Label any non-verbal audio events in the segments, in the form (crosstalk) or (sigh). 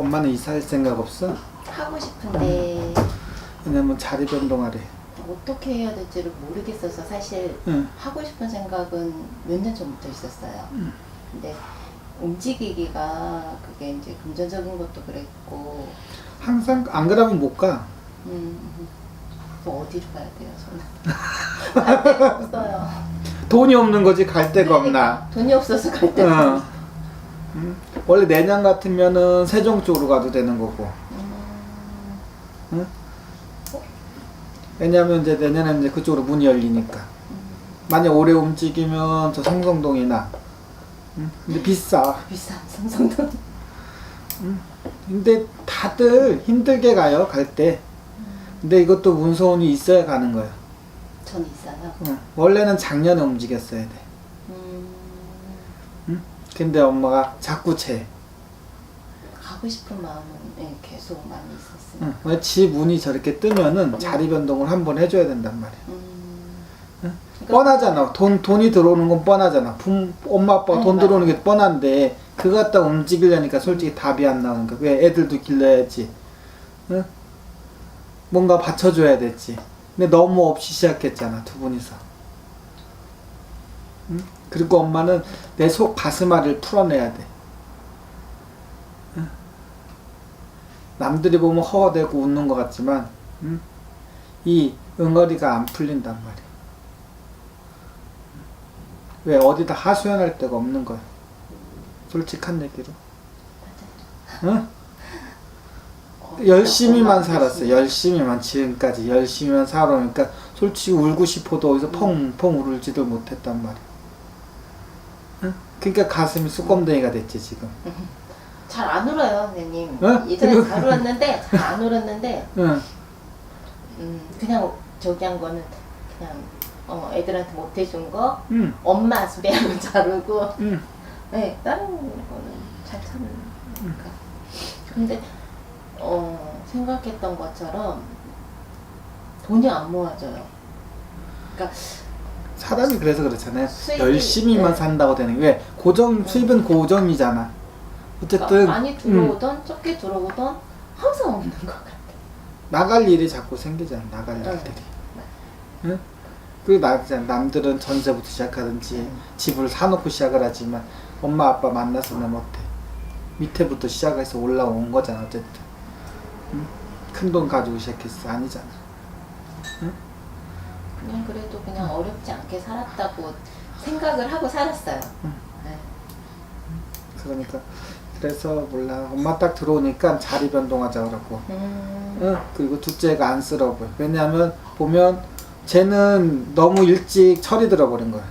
엄마는 이사할 생각 없어? 하고 싶은데 왜냐면 자리 변동하래. 어떻게 해야 될지를 모르겠어서 사실 응. 하고 싶은 생각은 몇 년 전부터 있었어요. 근데 움직이기가 그게 이제 금전적인 것도 그랬고 항상 안 그러면 못 가. 음, 또 어디로 가야 돼요 저는 갈 데가 없어요. 돈이 없는 거지 갈 데가 없나. 돈이 없어서 갈 데가 응. 없어. 음. 원래 내년 같으면은 세종 쪽으로 가도 되는 거고. 음, 응? 왜냐면 이제 내년에 이제 그쪽으로 문이 열리니까. 만약 오래 움직이면 저 성성동이나. 응? 근데 비싸. 비싼 삼성도 근데 다들 힘들게 가요 갈 때. 근데 이것도 문서운이 있어야 가는 거야. 전 있어요. 응. 원래는 작년에 움직였어야 돼. 음, 응? 근데 엄마가 자꾸 채. 가고 싶은 마음은 예, 계속 많이 있었어요. 응. 왜집 운이 저렇게 뜨면은 자리 변동을 한 번 해줘야 된단 말이야. 음, 응? 그러니까 뻔하잖아. 돈 돈이 들어오는 건 뻔하잖아. 부, 엄마 아빠가 응, 돈 맞아. 들어오는 게 뻔한데 그거 갖다 움직이려니까 솔직히 답이 안 나오는 거야. 왜 애들도 길러야지. 응? 뭔가 받쳐줘야 됐지. 근데 너무 없이 시작했잖아 두 분이서. 응? 그리고 엄마는 내 속 가슴앓이를 풀어내야 돼. 응? 남들이 보면 허허대고 웃는 것 같지만 응? 이 응어리가 안 풀린단 말이야. 왜 어디다 하소연할 데가 없는 거야. 솔직한 얘기로. 응? 어, 열심히만 살았어. 열심히만 지금까지 열심히만 살아오니까 솔직히 울고 싶어도 어디서 펑펑 울지도 못했단 말이야. 응? 그러니까 가슴이 쑥검댕이가 됐지 지금. (laughs) 잘 안 울어요, 선생님. 응? 예전에 잘 울었는데 잘 안 울었는데 (laughs) 응. 음, 그냥 저기 한 거는 그냥 어, 애들한테 못 해준 거 응. 엄마 소리하고 (laughs) 잘 울고 응. 네, 다른 거는 잘 참으니까. 근데 어, 생각했던 것처럼 돈이 안 모아져요. 그러니까 사람이 그래서 그렇잖아요. 수입이- 열심히만 네. 산다고 되는 게 왜 고정 수입은 고정이잖아. 어쨌든 그러니까 많이 응. 들어오던 적게 들어오던 항상 없는 것 같아. 나갈 일이 자꾸 생기잖아. 나갈 응. 일들이. 응? 그 나잖아. 남들은 전세부터 시작하든지 응. 집을 사놓고 시작을 하지만 엄마 아빠 만나서는 어때? 밑에부터 시작해서 올라온 거잖아. 어쨌든. 큰돈 가지고 시작했어. 아니잖아. 그냥 그래도 그냥 어렵지 않게 살았다고 생각을 하고 살았어요. 응. 네. 그러니까 그래서 몰라. 엄마 딱 들어오니까 자리 변동하자 그러고. 음, 응, 그리고 둘째가 안쓰러워 보여. 왜냐하면 보면 쟤는 너무 일찍 철이 들어버린 거야.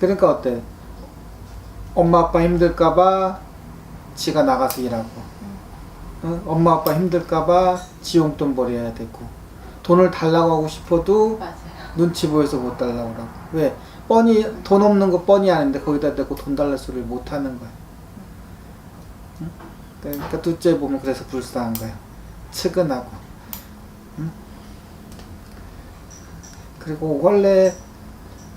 그러니까 어때? 엄마 아빠 힘들까봐 지가 나가서 일하고, 응? 엄마 아빠 힘들까봐 지 용돈 벌여야 되고, 돈을 달라고 하고 싶어도 맞아요. 눈치 보여서 못 달라고 하고. 왜? 뻔히 돈 없는 거 뻔히 아는데 거기다 대고 돈 달랄 소리를 못 하는 거야. 응? 그러니까 둘째 보면 그래서 불쌍한 거야. 측은하고. 응? 그리고 원래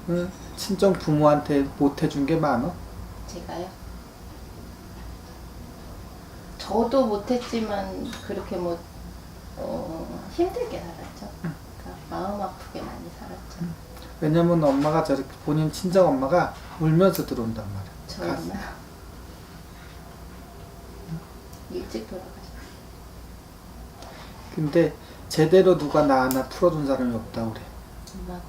응? 친정 부모한테 못 해준 게 많어. 제가요? 저도 못했지만 그렇게 뭐 어, 힘들게. 그러니까 마음 아프게 많이 살았죠. 왜냐면 엄마가 저렇게 본인 친정 엄마가 울면서 들어온단 말이야. 저희 가슴. 엄마 일찍 돌아가셨어요. 근데 제대로 누가 나 하나 풀어준 사람이 없다 그래. 엄마가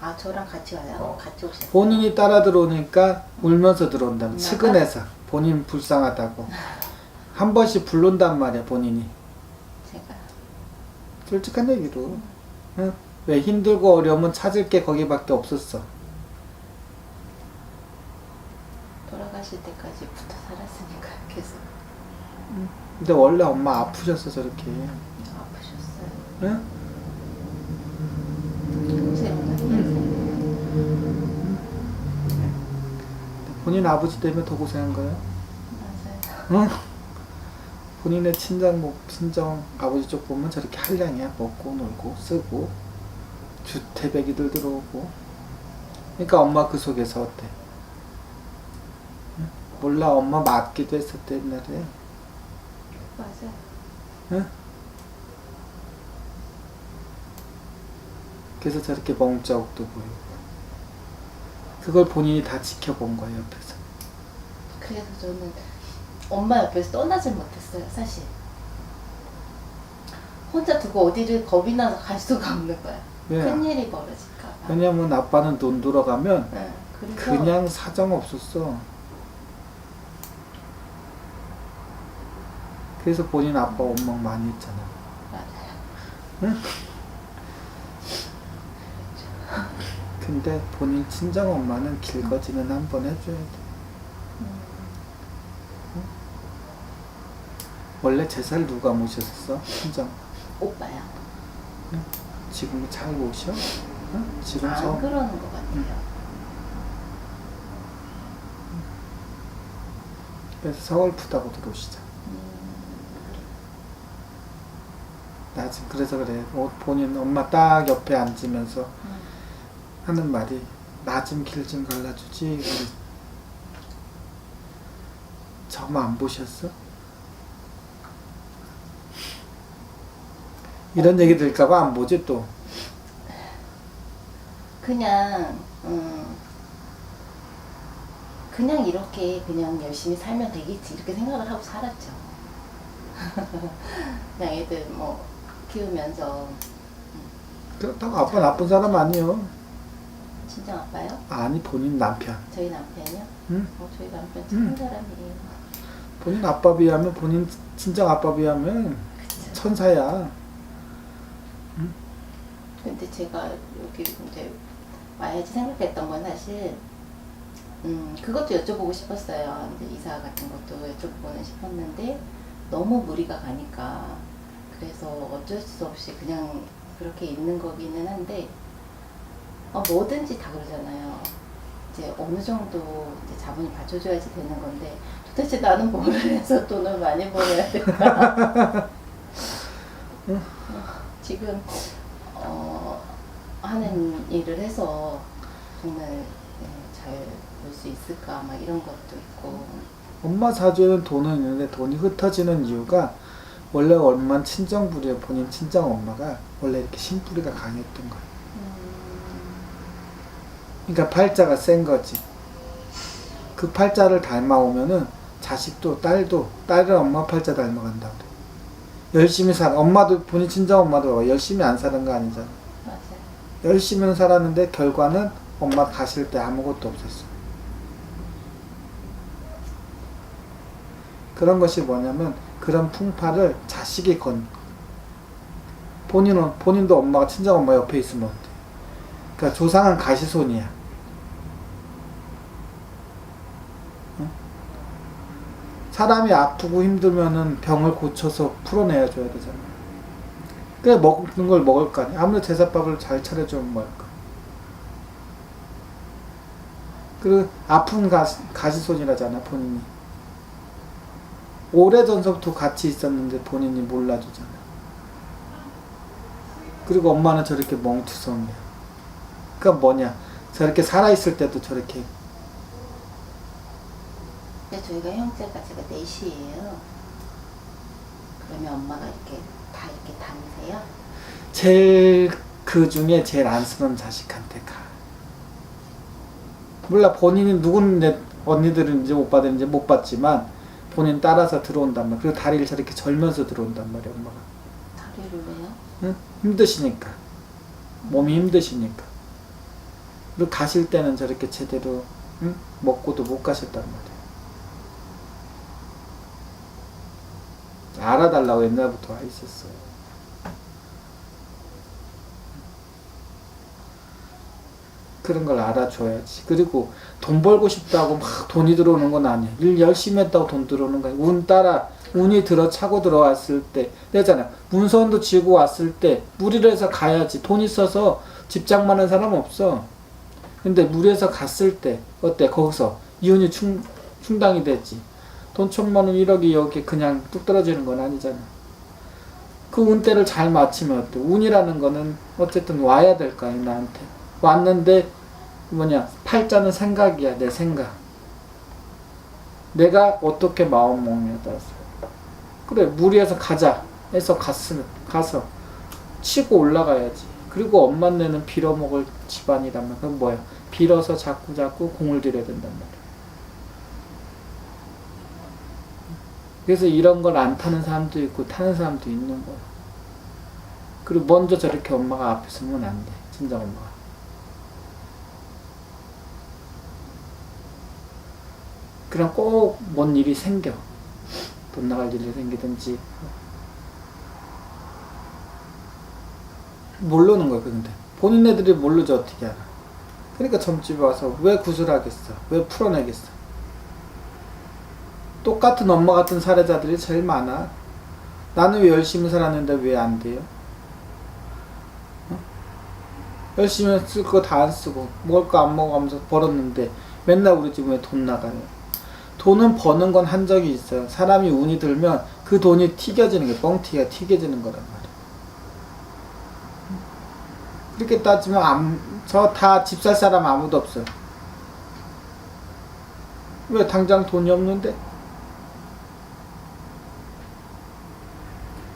아 저랑 같이 와요. 같이 오셨어요. 본인이 따라 들어오니까 울면서 들어온다. 엄마가? 측은해서 본인 불쌍하다고 한 번씩 부른단 말이야 본인이. 제가 솔직한 얘기로. 응? 왜 힘들고 어려우면 찾을 게 거기밖에 없었어. 돌아가실 때까지 붙어 살았으니까 계속 근데 원래 엄마 아프셨어 저렇게. 아프셨어요. 응? 본인 아버지 때문에 더 고생한 거야. 맞아요. 응? 본인의 친정 뭐 친정 아버지 쪽 보면 저렇게 한량이야 먹고 놀고 쓰고 주택배기들 들어오고. 그러니까 엄마 그 속에서 어때? 응? 몰라 엄마 맞기도 했었대 옛날에 맞아요. 응? 그래서 저렇게 멍자국도 보이고 그걸 본인이 다 지켜본 거예요 옆에서 그래서 저는 엄마 옆에서 떠나질 못했어요, 사실. 혼자 두고 어디를 겁이 나서 갈 수가 없는 거야. 왜? 큰일이 벌어질까 봐. 왜냐면 아빠는 돈 들어가면 네, 그냥 사정 없었어 그래서 본인 아빠 원망 많이 했잖아 맞아요. 근데 본인 친정 엄마는 길거지는 한 번 해줘야 돼 원래 제사를 누가 모셨었어? 친정 오빠야. 지금 잘 모셔? 응? 지금 안서 그러는 것 같아요. 그래서 서글프다고 들어오시자 음, 나 지금 그래서 그래 어, 본인 엄마 딱 옆에 앉으면서 음. 하는 말이 나 좀 길 좀 갈라주지 저만 안 보셨어? 이런 얘기 들까봐 안 보지 또 그냥 음, 그냥 이렇게 그냥 열심히 살면 되겠지 이렇게 생각을 하고 살았죠. (laughs) 그냥 애들 뭐 키우면서 그렇다고 아빠 나쁜 사람 아니요 친정 아빠요? 아니 본인 남편 저희 남편이요? 응? 어, 저희 남편 음. 착한 사람이에요. 본인 아빠 비하면 본인 친정 아빠 비하면. 천사야 근데 제가 여기 이제 와야지 생각했던 건 사실 음 그것도 여쭤보고 싶었어요. 이제 이사 같은 것도 여쭤보고는 싶었는데 너무 무리가 가니까 그래서 어쩔 수 없이 그냥 그렇게 있는 거기는 한데 어, 뭐든지 다 그러잖아요. 이제 어느 정도 이제 자본이 받쳐줘야지 되는 건데 도대체 나는 뭐를 (laughs) 해서 돈을 많이 벌어야 될까? (laughs) 지금 어, 하는 일을 해서 정말 네, 잘볼 수 있을까 막 이런 것도 있고 엄마 사주에는 돈은 있는데 돈이 흩어지는 이유가 원래 엄마 친정 부리에 본인 친정 엄마가 원래 이렇게 심부리가 강했던 거야 음, 그러니까 팔자가 센 거지. 그 팔자를 닮아오면은 자식도 딸도 딸은 엄마 팔자 닮아간다 그래. 열심히 살 엄마도 본인 친정 엄마도 열심히 안 사는 거 아니잖아. 열심히는 살았는데 결과는 엄마 가실 때 아무것도 없었어. 그런 것이 뭐냐면 그런 풍파를 자식이 건. 본인은 본인도 엄마가 친정 엄마 옆에 있으면 어때? 그러니까 조상은 가시손이야. 응? 사람이 아프고 힘들면은 병을 고쳐서 풀어내야 줘야 되잖아. 그래 먹는 걸 먹을 거 아니야. 아무리 제사밥을 잘 차려주면 먹을까. 그리고 아픈 가시, 가시손이라잖아 본인이. 오래전서부터 같이 있었는데 본인이 몰라주잖아. 그리고 엄마는 저렇게 멍투성이야. 그러니까 뭐냐. 저렇게 살아있을 때도 저렇게 저희가 형제가 제가 넷이에요. 그러면 엄마가 이렇게 다 이렇게 다니세요? 제일 그 중에 제일 안쓰러운 자식한테 가. 몰라 본인이 누군데 언니들인지 오빠들인지 못 봤지만 본인 따라서 들어온단 말이야. 그리고 다리를 저렇게 절면서 들어온단 말이야 엄마가. 다리를 왜요? 응? 힘드시니까. 몸이 힘드시니까. 그리고 가실 때는 저렇게 제대로 응? 먹고도 못 가셨단 말이야. 알아달라고 옛날부터 와 있었어요. 그런 걸 알아줘야지. 그리고 돈 벌고 싶다고 막 돈이 들어오는 건 아니야. 일 열심히 했다고 돈 들어오는 거야. 운 따라 운이 들어 차고 들어왔을 때 내잖아. 문서원도 지고 왔을 때 무리를 해서 가야지. 돈 있어서 집장 많은 사람 없어. 근데 무리해서 갔을 때 어때? 거기서 이윤이 충, 충당이 되지. 돈 천만 원 1억이 여기 그냥 뚝 떨어지는 건 아니잖아. 그 운때를 잘 맞추면 어때? 운이라는 거는 어쨌든 와야 될 거 아니야 나한테. 왔는데 뭐냐 팔자는 생각이야 내 생각. 내가 어떻게 마음 먹느냐에 따라서. 그래 무리해서 가자. 해서 갔으면 가서 치고 올라가야지. 그리고 엄마네는 빌어먹을 집안이라면 그건 뭐야? 빌어서 자꾸 자꾸 공을 들여야 된단 말이야. 그래서 이런 걸 안 타는 사람도 있고 타는 사람도 있는 거야. 그리고 먼저 저렇게 엄마가 앞에 서면 안돼. 진정 엄마가 그럼 꼭뭔 일이 생겨. 돈 나갈 일이 생기든지. 모르는 거야, 근데. 본인 애들이 모르죠, 어떻게 알아. 그러니까 점집에 와서 왜 구슬하겠어? 왜 풀어내겠어? 똑같은 엄마 같은 사례자들이 제일 많아. 나는 왜 열심히 살았는데 왜 안 돼요? 어? 열심히 쓸 거 다 안 쓰고, 먹을 거 안 먹어가면서 벌었는데, 맨날 우리 왜돈 나가요? 돈은 버는 건 한 적이 있어요. 사람이 운이 들면 그 돈이 튀겨지는 게 뻥튀기가 튀겨지는 거란 말이에요. 그렇게 따지면 저 다 집 살 사람 아무도 없어요. 왜 당장 돈이 없는데?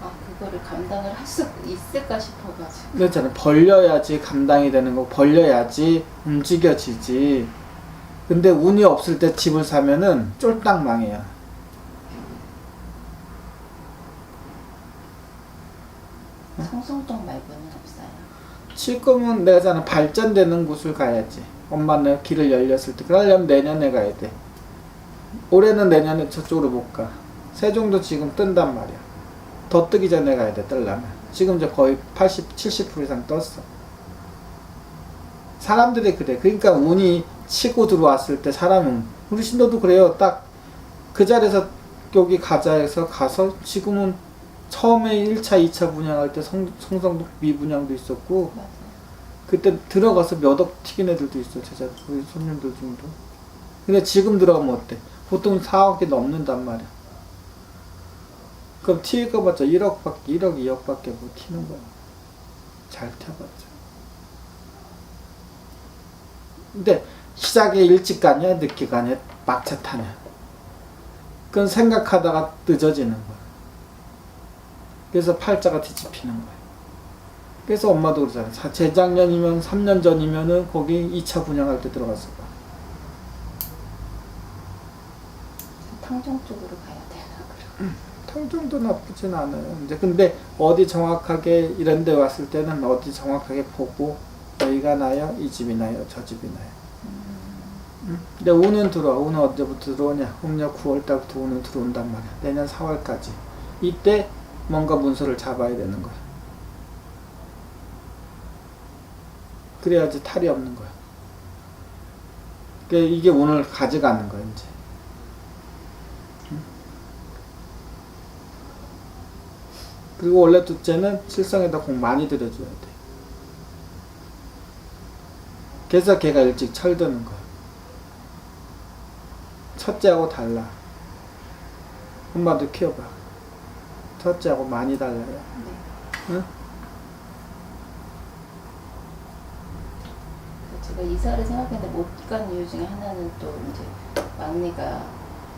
아 그거를 감당을 할 수 있을까 싶어가지고 그렇잖아요. 벌려야지 감당이 되는 거, 벌려야지 움직여지지. 근데 운이 없을 때 집을 사면은 쫄딱 망해요. 성성동 말고는 없어요. 지금은 내가 잖아 발전되는 곳을 가야지. 엄마는 길을 열렸을 때. 그러려면 내년에 가야 돼. 올해는 내년에 저쪽으로 못 가. 세종도 지금 뜬단 말이야. 더 뜨기 전에 가야 돼, 뜰라면. 지금 이제 거의 80, 70% 이상 떴어. 사람들이 그래. 그러니까 운이 치고 들어왔을 때 사람은, 우리 신도도 그래요. 딱 그 자리에서 여기 가자 해서 가서 지금은 처음에 1차, 2차 분양할 때 성, 성성도 미분양도 있었고, 맞아요. 그때 들어가서 몇 억 튀긴 애들도 있어 제자 우리 손님들 중도. 근데 지금 들어가면 어때? 보통 4억이 넘는단 말이야. 그럼 튀기가 봤자 1억밖에 1억 2억밖에 못 튀는 거야 잘 튀어봤자. 근데 시작에 일찍 가냐 늦게 가냐 막차 타냐 그건 생각하다가 늦어지는 거야 그래서 팔자가 뒤집히는 거야 그래서 엄마도 그러잖아. 자, 재작년이면 3년 전이면은 거기 2차 분양할 때 들어갔을 거야. 탕정 쪽으로 가야 되나 그럼. 통정도 나쁘진 않아요. 이제 근데 어디 정확하게 이런 데 왔을 때는 어디 정확하게 보고 여기가 나요? 이 집이 나요? 저 집이 나요? 응? 근데 운은 들어와. 운은 언제부터 들어오냐? 음력 9월 달부터 운은 들어온단 말이야. 내년 4월까지. 이때 뭔가 문서를 잡아야 되는 거야. 그래야지 탈이 없는 거야. 그러니까 이게 운을 가져가는 거야, 이제. 그리고 원래 둘째는 칠성에다 공 많이 들여줘야 돼. 그래서 걔가 일찍 철드는 거야. 첫째하고 달라. 엄마도 키워봐. 첫째하고 많이 달라요. 네. 응? 제가 이사를 생각했는데 못 간 이유 중에 하나는 또 이제 막내가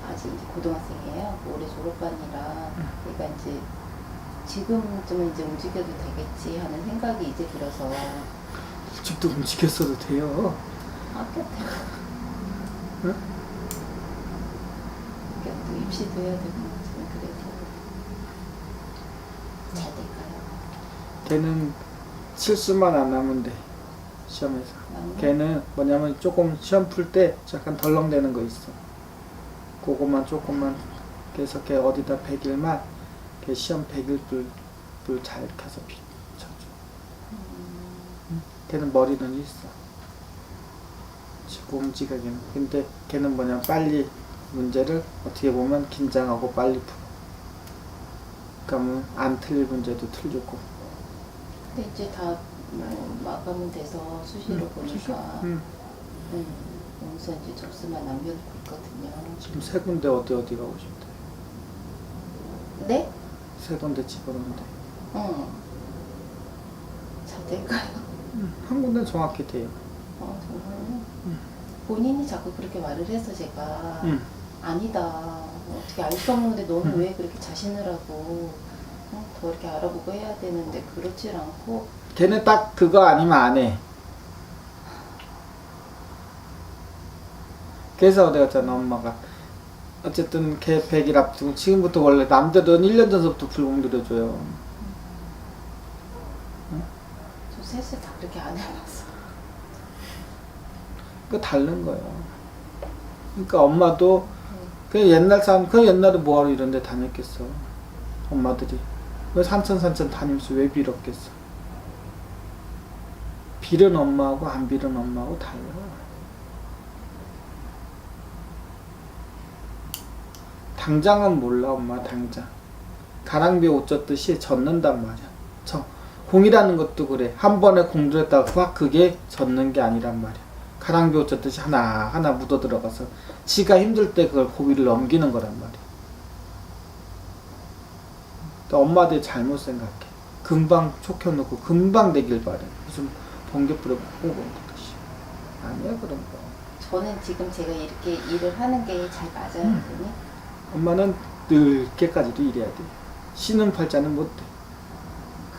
아직 이제 고등학생이에요. 올해 졸업반이라 그러니까 이제 지금쯤은 이제 움직여도 되겠지 하는 생각이 이제 들어서 집도 움직였어도 돼요. 아꼈대요. 응? 입시도 해야 되고 지금 그래서 잘 될까요? 걔는 실수만 안 하면 돼. 시험에서. 막내? 걔는 뭐냐면 조금 시험 풀때 약간 덜렁대는 거 있어. 그것만 조금만 계속 걔 어디다 100일만 걔 시험 100일 불불잘 켜서 비 쳐줘. 음, 걔는 머리는 있어. 자꾸 움직이기는. 근데 걔는 뭐냐 빨리 문제를 어떻게 보면 긴장하고 빨리 풀어. 그러면 안 틀릴 문제도 틀리고. 근데 이제 다 뭐 마감은 돼서 수시로 보니까 음, 음, 여기서 이제 접수만 남겨놓고 있거든요. 지금 세 군데 어디 어디 가고 싶대. 네? 세 군데 집어넣는데. 응. 잘 될까요? 음, 한 군데 정확히 돼요. 어, 정말요? 음. 본인이 자꾸 그렇게 말을 해서 제가 음. 아니다. 어떻게 알 수 없는데 너는 음. 왜 그렇게 자신을 하고 어? 더 이렇게 알아보고 해야 되는데 그렇지 않고 걔는 딱 그거 아니면 안 해. 그래서 내가 했잖아 엄마가 어쨌든 걔 100일 앞두고 지금부터 원래 남들은 1년 전서부터 불공 들여줘요. 저 셋을 다 그렇게 안 해봤어. 그 다른 거예요. 그러니까 엄마도 그 옛날 사람 그 옛날에 뭐하러 이런 데 다녔겠어. 엄마들이 왜 산천 산천 다니면서 왜 빌었겠어. 빌은 엄마하고 안 빌은 엄마하고 달라. 당장은 몰라 엄마 당장. 가랑비에 옷 젖듯이 젖는단 말이야. 저 공이라는 것도 그래. 한 번에 공들였다가 확 그게 젖는 게 아니란 말이야. 가랑비 옷 젖듯이 하나 하나 묻어 들어가서 지가 힘들 때 그걸 고비를 넘기는 거란 말이야. 또 엄마들이 잘못 생각해. 금방 촉혀놓고 금방 되길 바래. 무슨 번개 뿌려 꽂고 듯이. 아니야 그런 거. 저는 지금 제가 이렇게 일을 하는 게 잘 맞아요, 음. 엄마는 늙게까지도 일해야 돼. 쉬는 팔자는 못 돼.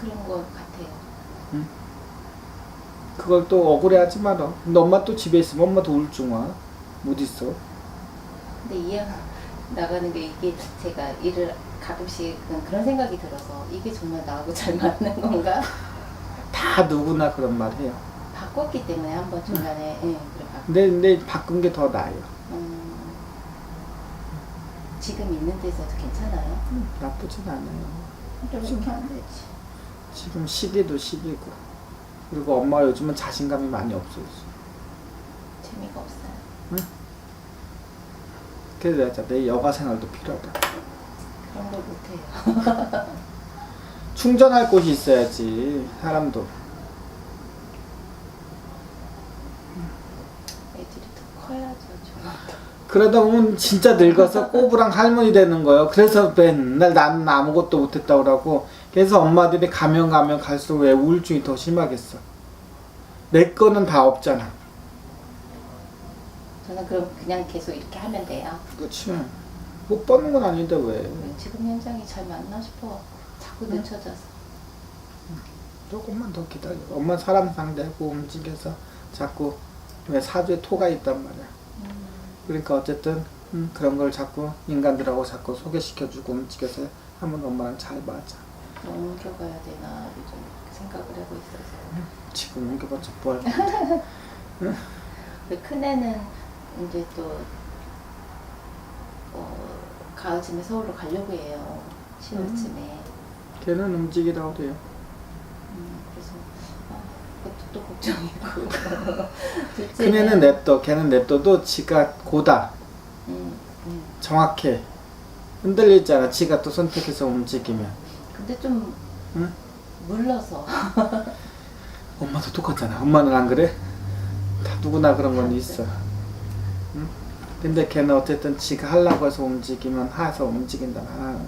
그런 것 같아요. 그걸 또 억울해하지 마라. 근데 엄마 또 집에 있으면 엄마 도 우울증 와. 못 있어. 근데 이해 나가는 게 이게 제가 일을 가끔씩 그런 생각이 들어서 이게 정말 나하고 잘 맞는 건가? 다 누구나 그런 말 해요. 바꿨기 때문에 한번 중간에 예, 그래 바, 근데, 근데 바꾼 게 더 나아요. 음, 지금 있는 데서도 괜찮아요? 나쁘진 않아요. 이렇게 안 되지. 지금 시기도 시기고. 그리고 엄마가 요즘은 자신감이 많이 없어졌어. 재미가 없어요. 그래서 내가 내 여가 생활도 필요하다. 그런 걸 못해요. (laughs) 충전할 곳이 있어야지, 사람도. 애들이 더 커야죠. 좀. 그러다 보면 진짜 늙어서 꼬부랑 할머니 되는 거예요. 그래서 맨날 나는 아무것도 못했다 그러고 그래서 엄마들이 가면 가면 갈수록 왜 우울증이 더 심하겠어. 내 거는 다 없잖아. 저는 그럼 그냥 계속 이렇게 하면 돼요. 그치. 못 받는 건 아닌데 왜. 지금 현장이 잘 맞나 싶어. 자꾸 응. 늦춰져서. 조금만 더 기다려. 엄마 사람 상대하고 움직여서 자꾸 왜 사주에 토가 있단 말이야. 음, 그러니까 어쨌든 음, 그런 걸 자꾸 인간들하고 자꾸 소개시켜주고 움직여서 하면 엄마랑 잘 맞아. 옮겨가야 되나 요즘 생각을 하고 있어서. 지금 옮겨봤자 뭐할 건데. (laughs) 그 큰애는 이제 또 어, 가을쯤에 서울로 가려고 해요. 10월쯤에. 걔는 움직이라고 돼요. 음, 그래서 아, 그것도 또 걱정이고. (laughs) 둘째는- 큰애는 냅둬. 걔는 냅둬도 지가 고다. 음, 음. 정확해. 흔들리잖아. 지가 또 선택해서 움직이면. 근데 좀 응? 물러서. (laughs) 엄마도 똑같잖아. 엄마는 안 그래? 다 누구나 그런 건 있어. 응? 근데 걔는 어쨌든 지가 하려고 해서 움직이면 해서 움직인다. 아,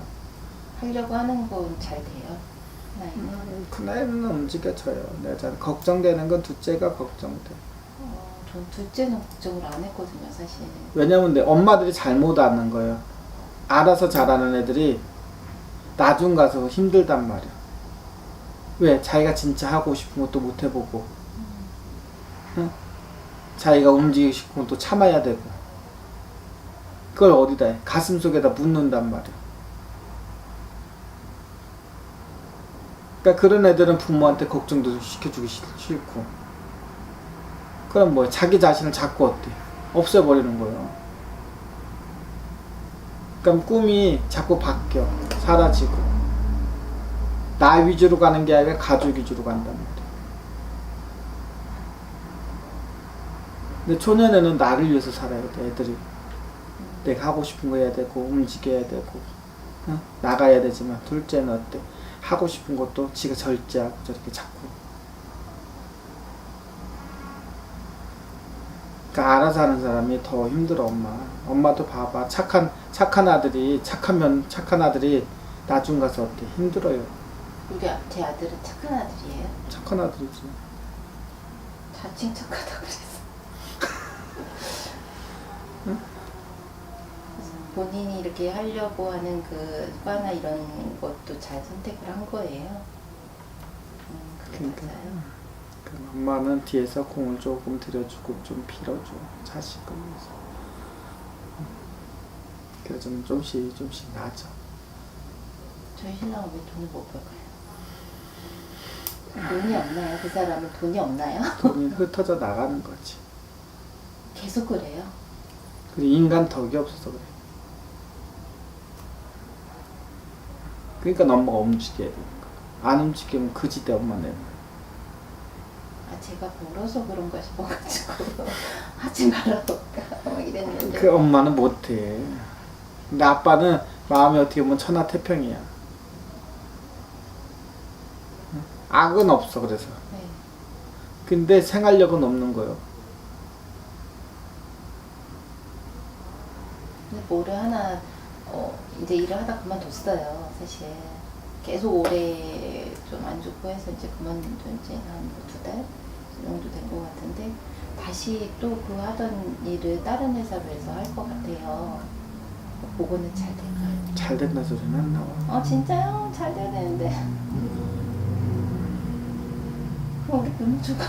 하려고 하는 건 잘 돼요. 나이는. 음, 큰애는 움직여져요. 내가 잘 걱정되는 건 둘째가 걱정돼. 어, 전 둘째는 걱정을 안 했거든요, 사실. 왜냐면 내 엄마들이 잘못 아는 거예요. 알아서 잘하는 애들이 나중 가서 힘들단 말이야. 왜? 자기가 진짜 하고 싶은 것도 못 해보고, 응? 자기가 움직이고 싶은 것도 참아야 되고, 그걸 어디다 해? 가슴 속에다 묻는단 말이야. 그러니까 그런 애들은 부모한테 걱정도 시켜주기 싫- 싫고, 그럼 뭐야? 자기 자신을 자꾸 어때? 없애버리는 거예요. 그럼 꿈이 자꾸 바뀌어. 사라지고. 나 위주로 가는 게 아니라 가족 위주로 간단 말이야. 근데 초년에는 나를 위해서 살아야 돼, 애들이. 내가 하고 싶은 거 해야 되고, 움직여야 되고, 응? 나가야 되지만, 둘째는 어때? 하고 싶은 것도 지가 절제하고 저렇게 자꾸. 그러니까 알아서 하는 사람이 더 힘들어 엄마. 엄마도 봐봐 착한 착한 아들이 착한 면 착한 아들이 나중 가서 어때 힘들어요. 우리 아- 제 아들은 착한 아들이에요. 착한 아들이지. 자칭 착하다 그랬어. (laughs) 응? 그래서 본인이 이렇게 하려고 하는 그 과나 이런 것도 잘 선택을 한 거예요. 음, 그게 그러니까. 맞아요. 그 엄마는 뒤에서 공을 조금 들여주고 좀 빌어줘 자식을 위해서 그래서 좀 좀씩 좀씩 나아져 저희 신랑은 왜 돈을 못 벌까요? 돈이 없나요? 그 사람은 돈이 없나요? (laughs) 돈이 흩어져 나가는 거지 계속 그래요. 인간 덕이 없어서 그래 그러니까 엄마가 움직여야 되는 거야 안 움직이면 그지대 엄마 내는 거야 아 제가 벌어서 그런가 싶어가지고 (laughs) 하지 말라고 막 이랬는데 그 엄마는 못해 근데 아빠는 마음이 어떻게 보면 천하태평이야 응? 악은 없어 그래서 네. 근데 생활력은 없는 거예요. 근데 뭐를 하나 어 이제 일을 하다 그만뒀어요 사실 계속 오래 좀안 좋고 해서 이제 그만둔 지 한 두 달 정도 된 것 같은데 다시 또 그 하던 일을 다른 회사로 해서 할 것 같아요 보고는 잘 될까요? 잘 된다 소리는 안 나와. 어 진짜요? 잘 돼야 되는데 우리 금주가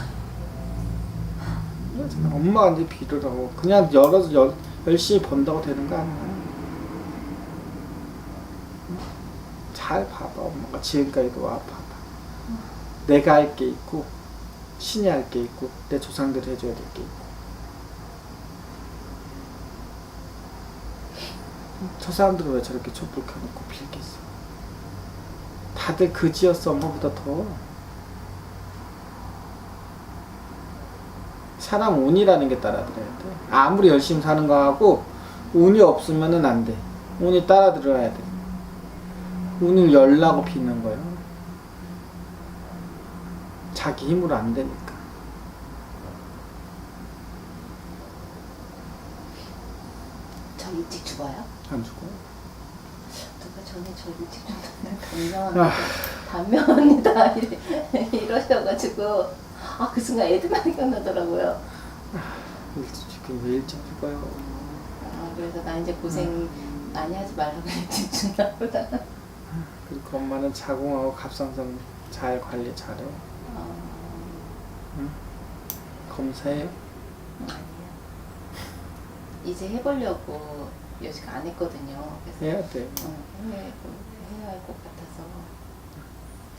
그렇잖아. 엄마가 이제 빌으라고 그냥 열어서 열, 열심히 번다고 되는 거 아니야. 잘 봐봐 엄마가 지금까지도 와 봐봐. 내가 할 게 있고 신이 할 게 있고 내 조상들이 해줘야 될 게 있고. 저 사람들은 왜 저렇게 촛불 켜놓고 빌겠어? 다들 그지였어 엄마보다 더. 사람 운이라는 게 따라들어야 돼. 아무리 열심히 사는 거하고 운이 없으면은 안 돼. 운이 따라들어야 돼. 운을 열라고 비는 거야. 자기 힘으로 안 되니까. 저 일찍 죽어요? 안 죽어. 누가 전에 저 일찍 죽는 아. 단명합니다. (laughs) 이러셔가지고 아 그 순간 애드만 생각나더라고요. 일찍 죽긴 왜 일찍 죽어요. 아, 그래서 나 이제 고생 많이 하지 말라고 일찍 죽나 보다. 그리고 엄마는 자궁하고 갑상선 잘 관리 잘해. 어, 검사해. 아니에요. 이제 해보려고 여직 안 했거든요. 그래서 해야 돼. 어, 해야, 해야 할 것 같아서.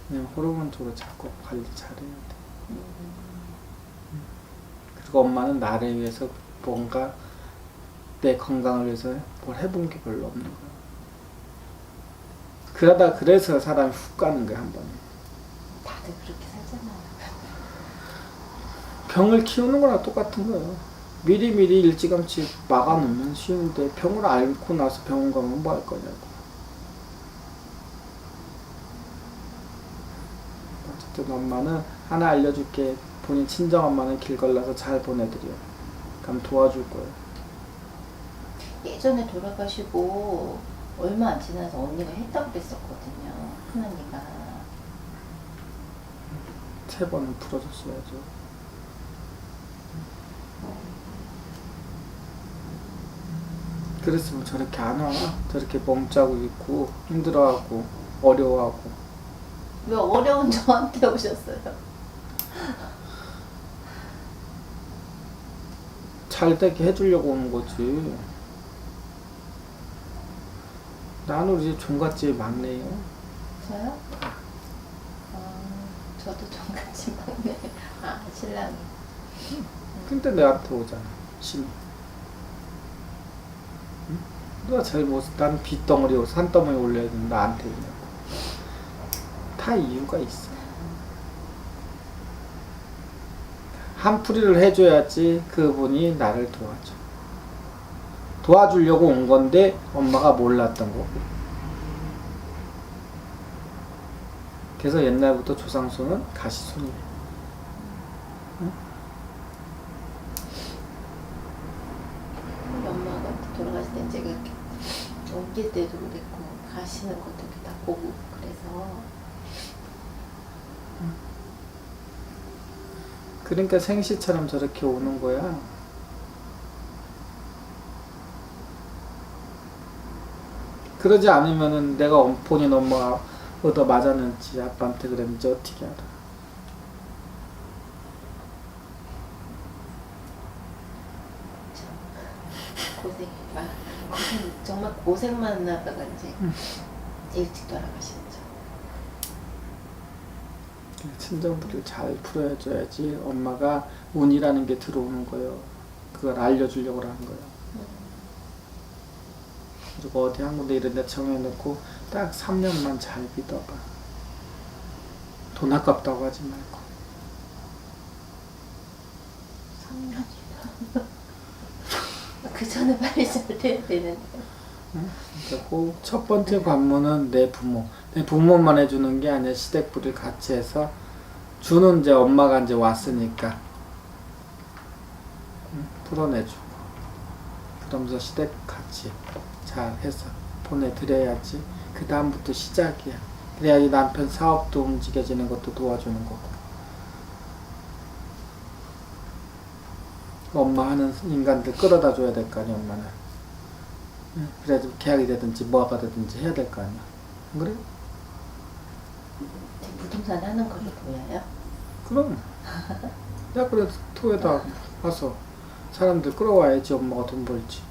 그냥 호르몬적으로 자꾸 관리 잘해야 돼. 음, 그리고 엄마는 나를 위해서 뭔가 내 건강을 위해서 뭘 해본 게 별로 없는 거야. 그러다 그래서 사람이 훅 가는 거야 한 번에. 다들 그렇게 살잖아요. 병을 키우는 거랑 똑같은 거예요. 미리미리 일찌감치 막아놓으면 쉬운데 병을 앓고 나서 병원 가면 뭐 할 거냐고. 어쨌든 엄마는 하나 알려줄게. 본인 친정 엄마는 길 걸러서 잘 보내드려. 그럼 도와줄 거예요. 예전에 돌아가시고 얼마 안 지나서 언니가 했다고 그랬었거든요. 큰언니가. 세 번은 풀어줬어야죠. 그랬으면 저렇게 안 와. 저렇게 멍짜고 있고 힘들어하고 어려워하고 왜 어려운 (laughs) 저한테 오셨어요? 잘 되게 해주려고 오는 거지. 나는 우리 종갓집 막내예요. 저요? 아, 저도 종같이 막내. (laughs) 아, 신랑이. 근데 내한테 오잖아. 신이. 응? 누가 제일 못, 나는 빗덩어리, 산더머리 올려야 되는데 나한테. 다 이유가 있어. 한풀이를 해줘야지 그분이 나를 도와줘. 도와주려고 온 건데 엄마가 몰랐던 거고. 그래서 옛날부터 조상손은 가시손이에요. 우리 엄마가 돌아가실 때 제가 이렇게 옮길 때도 그랬고 가시는 것도 다 보고 그래서 그러니까 생시처럼 저렇게 오는 거야. 그러지 않으면은 내가 엄- 본인 엄마가 얻어 맞았는지 아빠한테 그랬는지 어떻게 알아? 참 고생 아, 고생 정말 고생만 하다가 이제 일찍 돌아가셨죠. 친정들을 잘 풀어줘야지 엄마가 운이라는 게 들어오는 거예요. 그걸 알려주려고 하는 거예요. 그리고 어디 한 군데 이런 데 정해놓고 딱 3년만 잘 믿어봐. 돈 아깝다고 하지 말고. 3년이나. (laughs) 그 전에 빨리 잘 돼야 되는데. 그리고 첫 번째 관문은 내 부모. 내 부모만 해주는 게 아니라 시댁불을 같이 해서 주는 이제 엄마가 이제 왔으니까 응, 풀어내주고 그러면서 시댁 같이 잘 해서 보내드려야지 그 다음부터 시작이야. 그래야지 남편 사업도 움직여지는 것도 도와주는 거고. 그 엄마 하는 인간들 끌어다 줘야 될 거 아니야 엄마는. 응, 그래도 계약이 되든지 뭐가 되든지 해야 될 거 아니야. 안 그래? 제 부동산 하는 걸로 보여요? 그럼. 야 그래 토에다 와서 사람들 끌어와야지 엄마가 돈 벌지.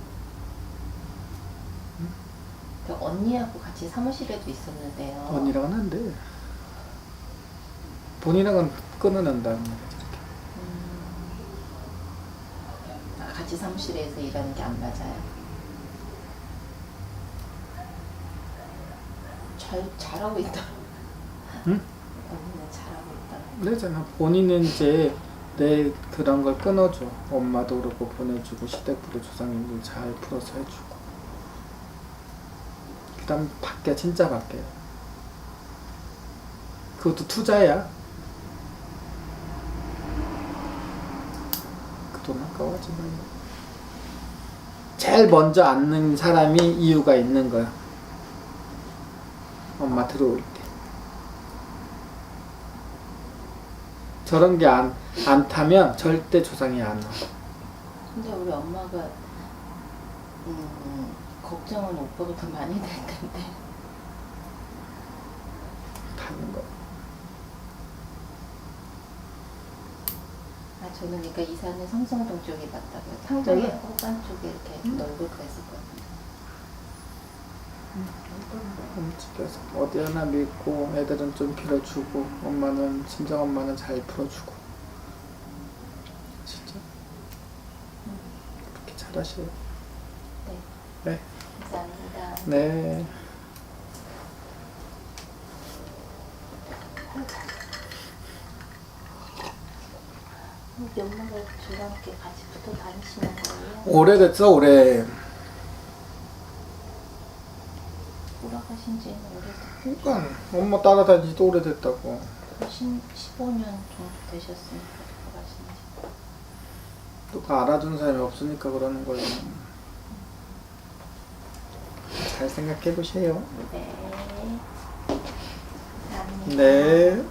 그 언니하고 같이 사무실에도 있었는데요. 언니랑은 안 돼. 본인랑은 끊어낸다는. 음, 아, 같이 사무실에서 일하는 게 안 맞아요. 잘 잘하고 있다. 응? 언니는. 그러잖아. 본인은 이제 내 그런 걸 끊어줘. 엄마도 그렇고 보내주고 시댁부도 조상님들 잘 풀어서 해주고. 그 다음 밖에 진짜 밖에. 그것도 투자야. 그 돈 아까워하지 말고. 제일 먼저 앉는 사람이 이유가 있는 거야. 엄마 들어올 때. 저런 게 안 안 타면 절대 조상이 안 와. 근데 우리 엄마가 음, 걱정은 오빠가 더 많이 될 텐데. 타는 거. 아 저는 그러니까 이사는 성성동 쪽에 맞다고요. 상정에 여기? 호반 쪽에 이렇게 음. 넓을 거 했었거든요. 움직여서 어디 하나 믿고 애들은 좀 빌어주고 엄마는 친정 엄마는 잘 풀어주고 진짜 그렇게 잘하셔요. 네. 네. 감사합니다. 네. 엄마가 저랑 이렇게 같이 붙어 다니시는 거예요? 오래됐어 오래. 돌아가신 지는 오래됐 그러니까 엄마 따라다니지 도 오래됐다고. 10, 15년 정도 되셨으니까 돌아가신 지. 누가 알아주는 사람이 없으니까 그러는 거예요. 잘 생각해 보세요. 네. 감사합니다. 네.